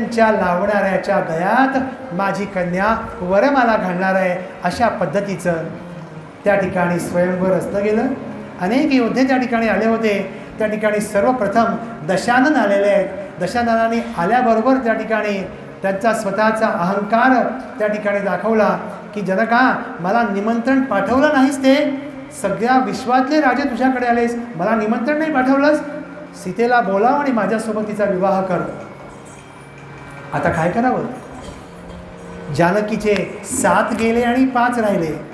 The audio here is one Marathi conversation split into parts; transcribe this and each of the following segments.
त्यांच्या लावणाऱ्याच्या दयात माझी कन्या वरमाला घालणार आहे अशा पद्धतीचं. त्या ठिकाणी स्वयंवर असलं गेलं. अनेक योद्धे त्या ठिकाणी आले होते. त्या ठिकाणी सर्वप्रथम दशानन आलेले आहेत. दशाननाने आल्याबरोबर त्या ठिकाणी त्यांचा स्वतःचा अहंकार त्या ठिकाणी दाखवला की जनका मला निमंत्रण पाठवलं नाहीस ते. सगळ्या विश्वातले राजे तुझ्याकडे आलेस. मला निमंत्रण नाही पाठवलंस. सीतेला बोलाव आणि माझ्यासोबत तिचा विवाह कर. आता काय करावं? जानकीचे सात गेले आणि पाच राहिले.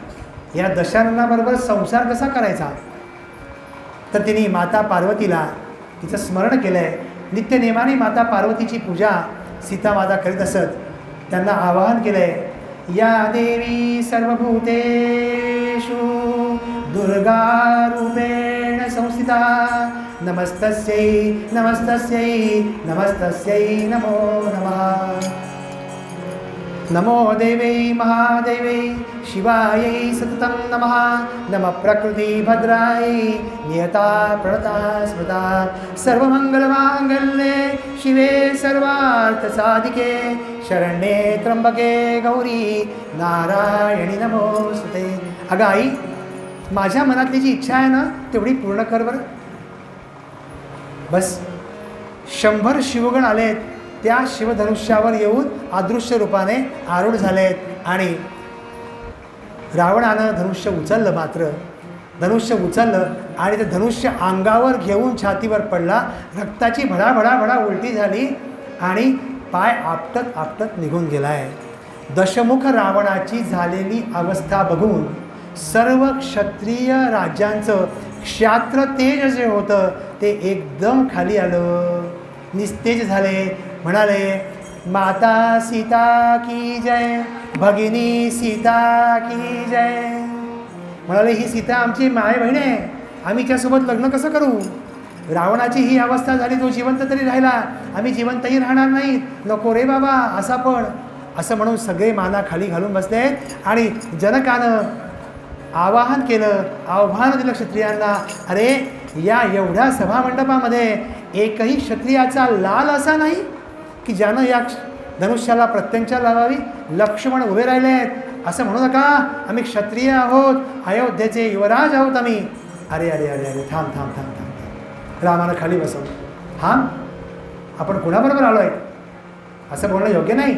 या दशाननाबरोबर संसार कसा करायचा? तर तिने माता पार्वतीला तिचं स्मरण केलं आहे नित्यनेमाने माता पार्वतीची पूजा सीता माता करीत असत. त्यांना आवाहन केलं आहे या देवी सर्वभूतेषु दुर्गा रूपे संस्थिता नमस्तस्यै नमस्तस्यै नमस्तस्यै नमो नमः नमो देवै महादेवै शिवायै सततं नमः नमः प्रकृतिभद्रायै नियता प्रणता स्मृता सर्वमङ्गलमाङ्गल्ये शिवे सर्वार्थसाधिके शरण्ये त्र्यंबके गौरी नारायणी नमोस्तुते अगं आई माझ्या मनातली जी इच्छा आहे ना तेवढी पूर्ण कर बरं. बस. शंभर शिवगण आलेत त्या शिवधनुष्यावर येऊन अदृश्य रूपाने आरूढ झालेत आणि रावणानं धनुष्य उचललं मात्र. धनुष्य उचललं आणि ते धनुष्य अंगावर घेऊन छातीवर पडला. रक्ताची भडाभडा भडा उलटी झाली आणि पाय आपटत आपटत निघून गेला आहे दशमुख रावणाची झालेली अवस्था बघून सर्व क्षत्रिय राज्यांचं क्षात्र तेज जे होतं ते एकदम खाली आलं. निस्तेज झाले म्हणाले माता सीता की जय भगिनी सीता की जय. म्हणाले ही सीता आमची माय बहीण आहे आम्ही त्यासोबत लग्न कसं करू? रावणाची ही अवस्था झाली तो जिवंत तरी राहिला आम्ही जिवंतही राहणार नाहीत. नको रे बाबा असा पण. असं म्हणून सगळे माना खाली घालून बसले आणि जनकानं आवाहन केलं आव्हान दिलं क्षत्रियांना. अरे या एवढ्या सभामंडपामध्ये एकही क्षत्रियाचा लाल असा नाही की ज्यानं या क्ष- धनुष्याला प्रत्यंचा लावावी लक्ष्मण उभे राहिले आहेत. असं म्हणू नका आम्ही क्षत्रिय आहोत अयोध्येचे युवराज आहोत आम्ही. अरे अरे अरे अरे थांब थांब थांब थांब थांब. रामानं खाली बसवलं हां आपण कुणाबरोबर आलो आहे असं बोलणं योग्य नाही.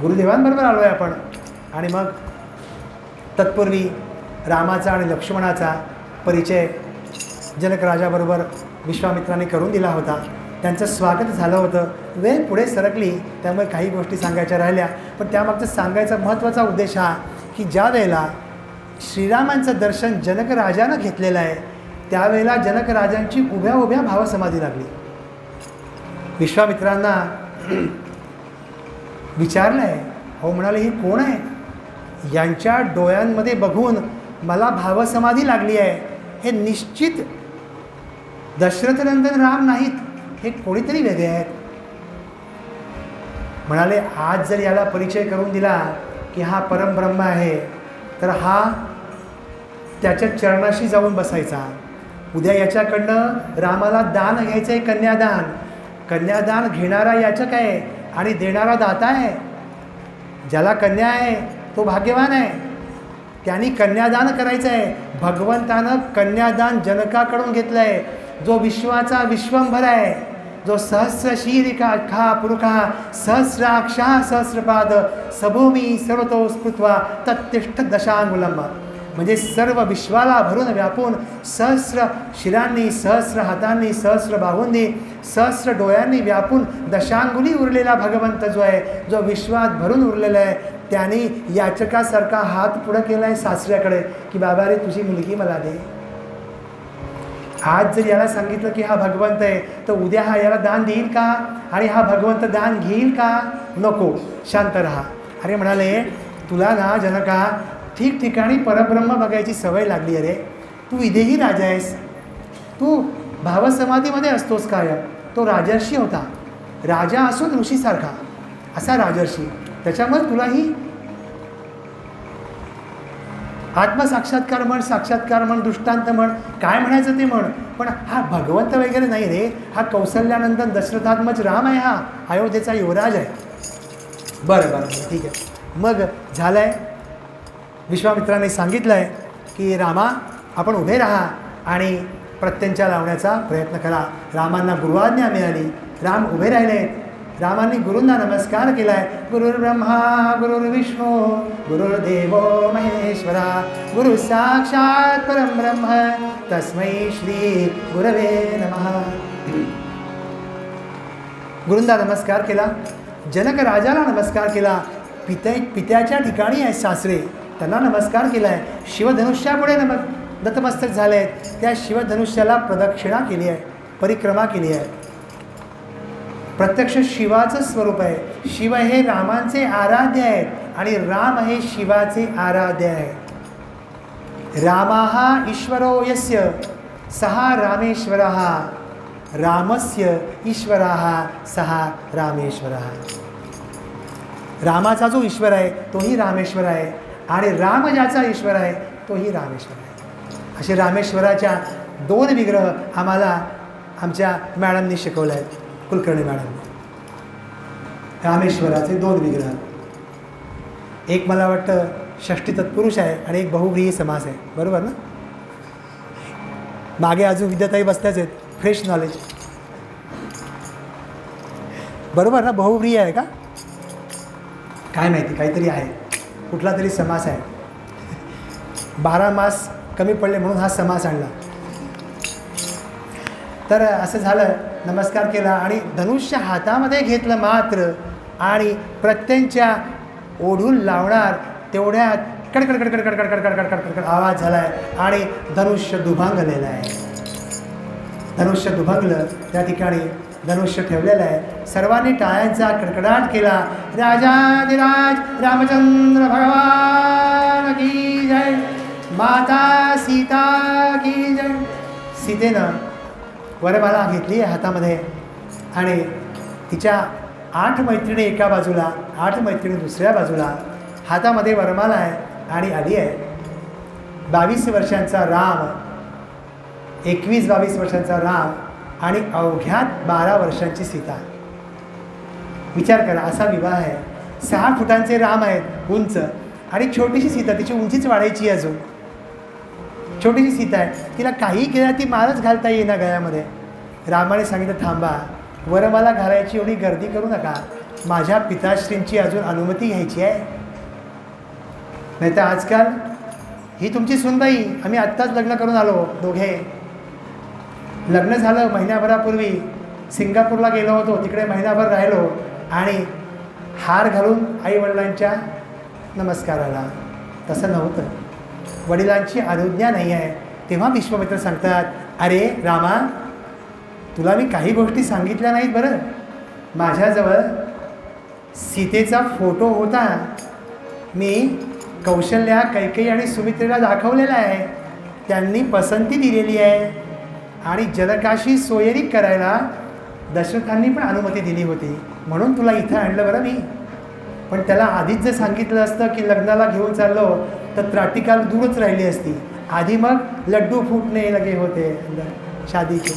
गुरुदेवांबरोबर आलो आहे आपण. आणि मग तत्पूर्वी रामाचा आणि लक्ष्मणाचा परिचय जनक राजाबरोबर विश्वामित्राने करून दिला होता. त्यांचं स्वागत झालं होतं. वेळ पुढे सरकली त्यामुळे काही गोष्टी सांगायच्या राहिल्या. पण त्यामागचं सांगायचा महत्त्वाचा उद्देश हा की ज्या वेळेला श्रीरामांचं दर्शन जनक राजानं घेतलेलं आहे त्यावेळेला जनक राजांची उभ्या उभ्या भावसमाधी लागली. विश्वामित्रांना विचारलं आहे हो म्हणाले ही कोण आहे? यांच्या डोळ्यांमध्ये बघून मला भावसमाधी लागली आहे. हे निश्चित दशरथनंदन राम नाहीत हे कोणीतरी वेगळे आहेत. म्हणाले आज जर याला परिचय करून दिला की हा परमब्रह्म आहे तर हा त्याच्या चरणाशी जाऊन बसायचा. उद्या याच्याकडनं रामाला दान घ्यायचं आहे कन्यादान. कन्यादान घेणारा याचक आहे आणि देणारा दाता आहे. ज्याला कन्या आहे तो भाग्यवान आहे. त्यांनी कन्यादान करायचं आहे भगवंतानं कन्यादान जनकाकडून घेतलं आहे जो विश्वाचा विश्वंभर आहे जो सहस्र शीरिका खा पुरुखा सहस्राक्षा सहस्रपाद सभूमी सर्वतो स्फुत्वा तत्तिष्ठ दशांगुलंब म्हणजे सर्व विश्वाला भरून व्यापून सहस्र शिरांनी सहस्र हातांनी सहस्र बाहूंनी सहस्र डोळ्यांनी व्यापून दशांगुली उरलेला भगवंत जो आहे जो विश्वात भरून उरलेला आहे त्याने याचकासारखा हात पुढं केला आहे सासऱ्याकडे की बाबा रे तुझी मुलगी मला दे. आज जर याला सांगितलं की हा भगवंत आहे तर उद्या हा याला दान देईल का? आणि हा भगवंत दान घेईल का? नको शांत राहा. अरे म्हणाले तुला ना जनका ठिकठिकाणी परब्रह्म बघायची सवय लागली अरे तू इथेही राजा आहेस. तू भावसमाधीमध्ये असतोस काय तो राजर्षी होता. राजा असून ऋषीसारखा. असा राजर्षी. त्याच्यामुळे तुलाही आत्मसाक्षात्कार म्हण साक्षात्कार म्हण दृष्टांत म्हण काय म्हणायचं ते म्हण. पण हा भगवंत वगैरे नाही रे. हा कौशल्यानंदन दशरथात्मज राम आहे हा. अयोध्येचा युवराज आहे. बरं बरं बरं. ठीक आहे. मग झालं आहे विश्वामित्राने सांगितलं आहे की रामा आपण उभे राहा आणि प्रत्यंच्या लावण्याचा प्रयत्न करा. रामांना गुरुआज्ञा मिळाली. राम उभे राहिले. रामाने गुरूंना नमस्कार केला आहे गुरुर्ब्रह्मा गुरुर्विष्णू गुरुर्देव महेश्वरा गुरु साक्षात परब्रह्म तस्मै श्री गुरवे नमः. गुरुंदा नमस्कार केला जनक राजाला नमस्कार केला पित्या पित्याच्या ठिकाणी आहे सासरे त्यांना नमस्कार केला आहे शिवधनुष्यापुढे नम नतमस्तक झाले आहेत त्या शिवधनुष्याला प्रदक्षिणा केली आहे परिक्रमा केली आहे. प्रत्यक्ष शिवाचं स्वरूप आहे. शिव हे रामांचे आराध्य आहेत आणि राम हे शिवाचे आराध्य आहे रामाहा ईश्वरो यस्य सहा रामेश्वर रामस्य ईश्वरा सहा रामेश्वर. रामाचा जो ईश्वर आहे तोही रामेश्वर आहे आणि राम ज्याचा ईश्वर आहे तोही रामेश्वर आहे. असे रामेश्वराच्या दोन विग्रह आम्हाला आमच्या मॅडमनी शिकवले आहेत. कुलकर्णी मॅडम. रामेश्वराचे दोन विग्रह. एक मला वाटतं षष्टी तत्पुरुष आहे आणि एक बहुव्रीही समास आहे. बरोबर ना? मागे अजून विद्याताई बसल्याच आहेत. फ्रेश नॉलेज बरोबर ना? बहुव्रीही आहे का? काय माहिती? काहीतरी आहे. कुठला तरी समास आहे. बारा मास कमी पडले म्हणून हा समास आणला. तर असं झालं नमस्कार केला आणि धनुष्य हातामध्ये घेतलं मात्र आणि प्रत्यंच्या ओढून लावणार तेवढ्यात कडकड कडकड कडकड कडकड कडकड कडकड आवाज झाला आहे आणि धनुष्य दुभांगलेलं आहे धनुष्य दुभंगलं त्या ठिकाणी धनुष्य ठेवलेलं आहे सर्वांनी टाळ्यांचा कडकडाट केला राजाधिराज रामचंद्र भगवान की जय माता सीता की जय सीतेनं वरमाला घेतली आहे हातामध्ये. आणि तिच्या आठ मैत्रिणी एका बाजूला आठ मैत्रिणी दुसऱ्या बाजूला. हातामध्ये वरमाला आहे आणि आली आहे. बावीस वर्षांचा राम एकवीस बावीस वर्षांचा राम आणि अवघ्यात बारा वर्षांची सीता. विचार करा असा विवाह आहे. सहा फुटांचे राम आहेत उंच. आणि छोटीशी सीता तिची उंचीच वाढायची आहे अजून. छोटीशी सीता आहे. तिला काही केलं ती मारच घालता येईना गळ्यामध्ये. रामाने सांगितलं थांबा. वरमाला घालायची एवढी गर्दी करू नका. माझ्या पिताश्रींची अजून अनुमती घ्यायची आहे. नाही तर आजकाल ही तुमची सुनबाई आम्ही आत्ताच लग्न करून आलो दोघे. लग्न झालं महिन्याभरापूर्वी सिंगापूरला गेलो होतो तिकडे महिनाभर राहिलो. आणि हार घालून आईवडिलांच्या नमस्काराला. तसं नव्हतं. वडिलांची अनुज्ञा नाही आहे तेव्हा विश्वामित्र सांगतात अरे रामा तुला मी काही गोष्टी सांगितल्या नाहीत बरं. माझ्याजवळ सीतेचा फोटो होता. मी कौशल्या कैकेयी आणि सुमित्रेला दाखवलेला आहे. त्यांनी पसंती दिलेली आहे आणि जनकाशी सोयरी करायला दशरथांनी पण अनुमती दिली होती. म्हणून तुला इथं आणलं बरं मी. पण त्याला आधीच जर सांगितलं असतं की लग्नाला घेऊन चाललो तर त्राटिकाल दूरच राहिली असती. आधी मग लड्डू फुटणे लगे होते शादीचे.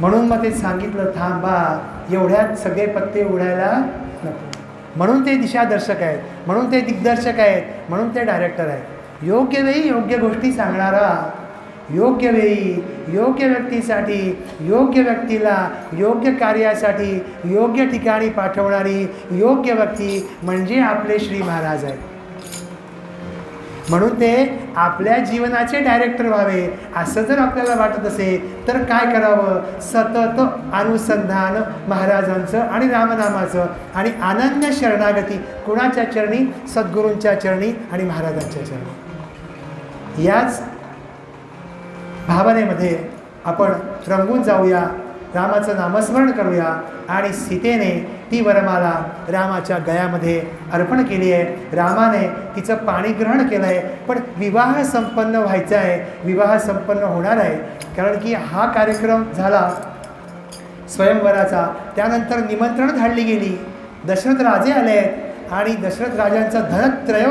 म्हणून मग ते सांगितलं थांबा एवढ्यात सगळे पत्ते उडायला नको. म्हणून ते दिशादर्शक आहेत म्हणून ते दिग्दर्शक आहेत म्हणून ते डायरेक्टर आहेत. योग्य वेळी योग्य गोष्टी सांगणारा योग्य वेळी योग्य व्यक्तीसाठी योग्य व्यक्तीला योग्य कार्यासाठी योग्य ठिकाणी पाठवणारी योग्य व्यक्ती म्हणजे आपले श्री महाराज आहेत. म्हणून ते आपल्या जीवनाचे डायरेक्टर व्हावे असं जर आपल्याला वाटत असेल तर काय करावं? सतत अनुसंधान महाराजांचं आणि रामनामाचं आणि अनन्य शरणागती कुणाच्या चरणी? सद्गुरूंच्या चरणी आणि महाराजांच्या चरणी. याच भावनेमध्ये आपण रंगून जाऊया रामाचं नामस्मरण करूया आणि सीतेने ती वरमाला रामाच्या गळ्यामध्ये अर्पण केली आहे. रामाने तिचं पाणी ग्रहण केलं आहे पण विवाह संपन्न व्हायचा आहे. विवाह संपन्न होणार आहे कारण की हा कार्यक्रम झाला. स्वयंवराचा त्यानंतर निमंत्रण धाडली गेली. दशरथ राजे आले आहेत आणि दशरथ राजांचा धनत्रयो